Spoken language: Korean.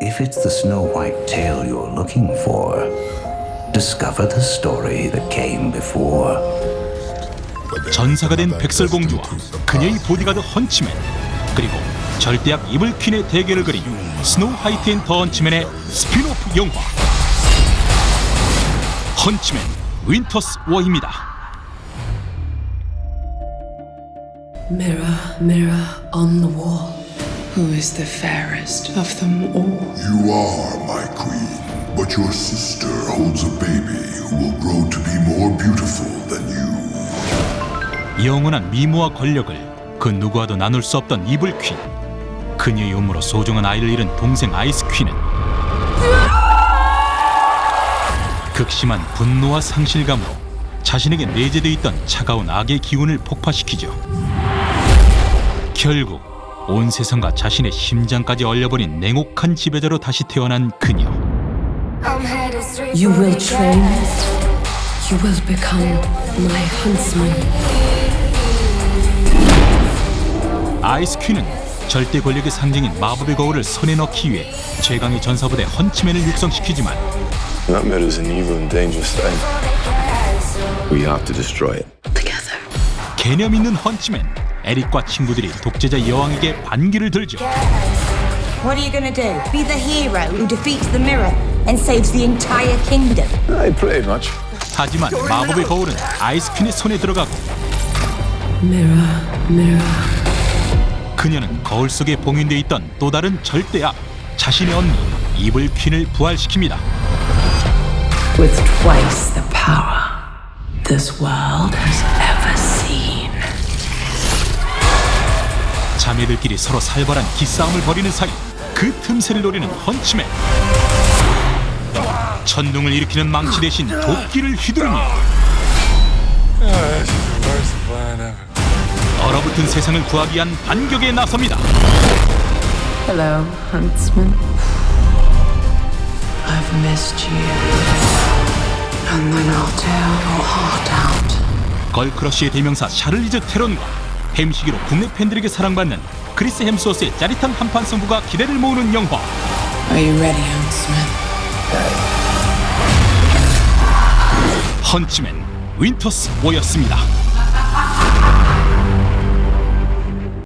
If it's the Snow White tale you're looking for, discover the story that came before. 전사가 된 백설공주와 그녀의 보디가드 헌치맨 그리고 절대악 이블 퀸의 대결을 그린 스노우 화이트 앤 더 헌치맨의 스피노프 영화 헌치맨 윈터스 워입니다. Mirror, mirror on the wall. Who is the fairest of them all? You are my queen, but your sister holds a baby who will grow to be more beautiful than you. 영원한 미모와 권력을 그 누구와도 나눌 수 없던 이블 퀸 그녀의 음으로 소중한 아이를 잃은 동생 아이스 퀸은 극심한 분노와 상실감으로 자신에게 내재돼 있던 차가운 악의 기운을 폭파시키죠. 결국 온 세상과 자신의 심장까지 얼려버린 냉혹한 지배자로 다시 태어난 그녀. You will train. You will become my huntsman. 아이스 퀸은 절대 권력의 상징인 마법의 거울을 손에 넣기 위해 최강의 전사부대 헌치맨을 육성시키지만 Nightmare is an evil and dangerous thing. We have to destroy it. Together. 개념 있는 헌치맨 에릭과 친구들이 독재자 여왕에게 반기를 들죠. What are you gonna do? Be the hero who defeats the mirror and saves the entire kingdom? I pretty much. 하지만 마법의 거울은 아이스 퀸의 손에 들어가고 Mirror, mirror. 그녀는 거울 속에 봉인돼 있던 또 다른 절대악 자신의 언니 이블 퀸을 부활시킵니다. With twice the power this world has ever seen. 자매들끼리 서로 살벌한 기싸움을 벌이는 사이 그 틈새를 노리는 헌치맨 천둥을 일으키는 망치 대신 도끼를 휘두르며 얼어붙은 세상을 구하기 위한 반격에 나섭니다 Hello, huntsman. I've missed you. And then I'll tear your heart out. 걸크러쉬의 대명사 샤를리즈 테론과 햄시기로 국내 팬들에게 사랑받는 크리스 햄스워스의 짜릿한 한판 승부가 기대를 모으는 영화 Are you ready, huntsman? 헌치맨 윈터스 워였습니다